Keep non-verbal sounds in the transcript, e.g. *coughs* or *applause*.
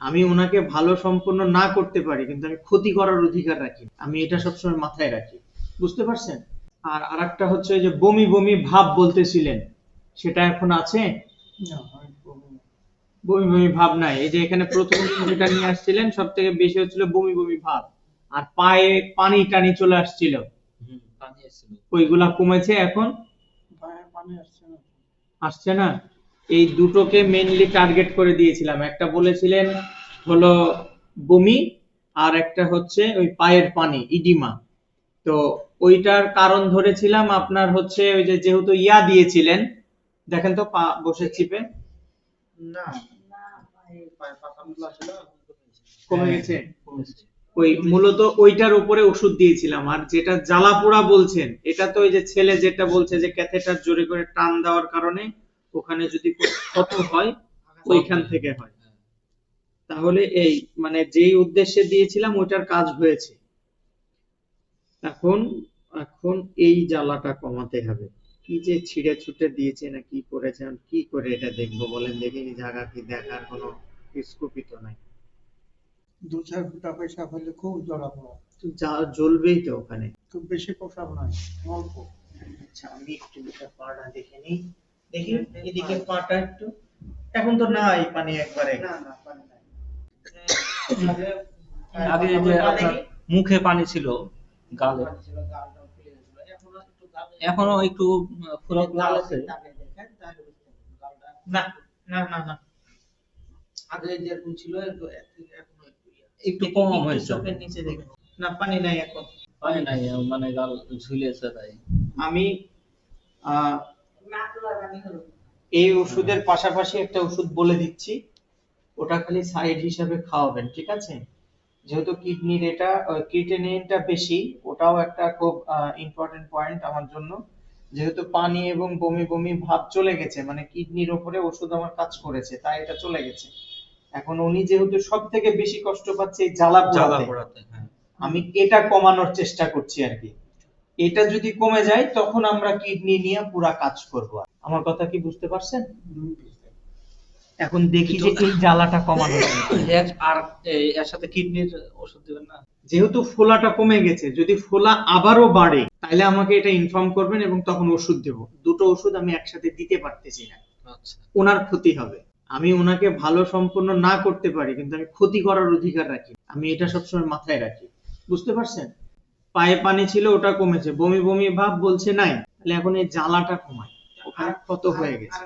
আমি ওনাকে ভালো সম্পূর্ণ না করতে পারি কিন্তু আমি ক্ষতি করার অধিকার রাখি। আমি এটা সবসময় মাথায় রাখি। বুঝতে পারছেন? আর আরেকটা হচ্ছে যে বমি বমি ভাব বলতেছিলেন সেটা এখন আছে? বমি। বমি ভাব নাই। এই যে এখানে প্রথম যেটা নিয়ে আসছিলেন সব থেকে বেশি হচ্ছিল বমি বমি ভাব। আর পায়ে পানি টানি চলে আসছিল। আসছিল। ওইগুলা কমেছে এখন? আসছে না? এই দুটোকে মেনলি টার্গেট করে দিয়েছিলাম। একটা বলেছিলেন হলো বমি আর একটা হচ্ছে ওই পায়ের পানি ইডিমা। তো ওইটার কারণ ধরেছিলাম আপনার হচ্ছে ওই যে যেহেতু ইয়া দিয়েছিলেন দেখেন তো পা বসে চিপে না কমে গেছে? ওই মূলত ওইটার উপরে ওষুধ দিয়েছিলাম। আর যেটা জ্বালা পোড়া বলছেন এটা তো ওই যে ছেলে যেটা বলছে যে ক্যাথেটার জোরে করে টান দেওয়ার কারণে ওখানে যদি ক্ষত হয় ওইখান থেকে হয়। তাহলে এই মানে যেই উদ্দেশ্যে দিয়েছিলাম ওইটার কাজ হয়েছে। এখন এখন এই জ্বালাটা কমাতে হবে। কি যে ছিঁড়ে ছুটে দিয়েছে না কি করেছে কি করে এটা দেখব বলেন দেখি জায়গা কি দেখার কোনো স্কোপই তো নাই। দু চার ফুটা পেশাব হলে খুব পড়া যা জ্বলবেই তো ওখানে। খুব বেশি পেশাব নয় অল্প। আচ্ছা আমি একটু পাটা দেখে নিই। দেখি এদিকে পাটা একটু। এখন তো নাই পানি একবারে। না না পানি নাই। আগে যে মুখে পানি ছিল গালে। এখনও একটু লাল আছে। না না না না। আগে যেরকম ছিল একটু। একটু কম হয়েছে। চোখের নিচে দেখুন। না পানি নাই এখন। পানি নাই মানে গাল ঝুলেছে তাই। আমি আহ, এই ওষুধের পাশাপাশি একটা ওষুধ বলে দিচ্ছি। ওটা খালি সাইড হিসাবে খাওয়াবেন ঠিক আছে? যেহেতু কিডনির এটা ক্রিটেনিনটা বেশি ওটাও একটা খুব ইম্পর্টেন্ট পয়েন্ট আমার জন্য। যেহেতু পানি এবং বমি বমি ভাব চলে গেছে মানে কিডনির ওপরে ওষুধ আমার কাজ করেছে তাই এটা চলে গেছে। এখন উনি যেহেতু সব থেকে বেশি কষ্ট পাচ্ছে এই জ্বালা পোড়াতে হ্যাঁ। আমি এটা কমানোর চেষ্টা করছি আর কি। এটা যদি কমে যায় তখন আমরা কিডনি নিয়ে পুরা কাজ করব। আমার কথা কি বুঝতে পারছেন? এখন দেখি যে এই জ্বালাটা কমানো *coughs* আর এর সাথে কিডনির ওষুধ দিবেন না। যেহেতু ফোলাটা কমে গেছে যদি ফোলা আবারও বাড়ে তাহলে আমাকে এটা ইনফর্ম করবেন এবং তখন ওষুধ দেব। দুটো ওষুধ আমি একসাথে দিতে পারতেছি না। আচ্ছা। ওনার ক্ষতি হবে। আমি ওনাকে ভালো সম্পূর্ণ না করতে পারি কিন্তু আমি ক্ষতি করার অধিকার রাখি। আমি এটা সবসময় মাথায় রাখি। বুঝতে পারছেন? পায়ে পানি ছিল ওটা কমেছে। বমি বমি ভাব বলছে নাই। তাহলে এখন এই জ্বালাটা কমায়। ওখানে ক্ষত হয়ে গেছে।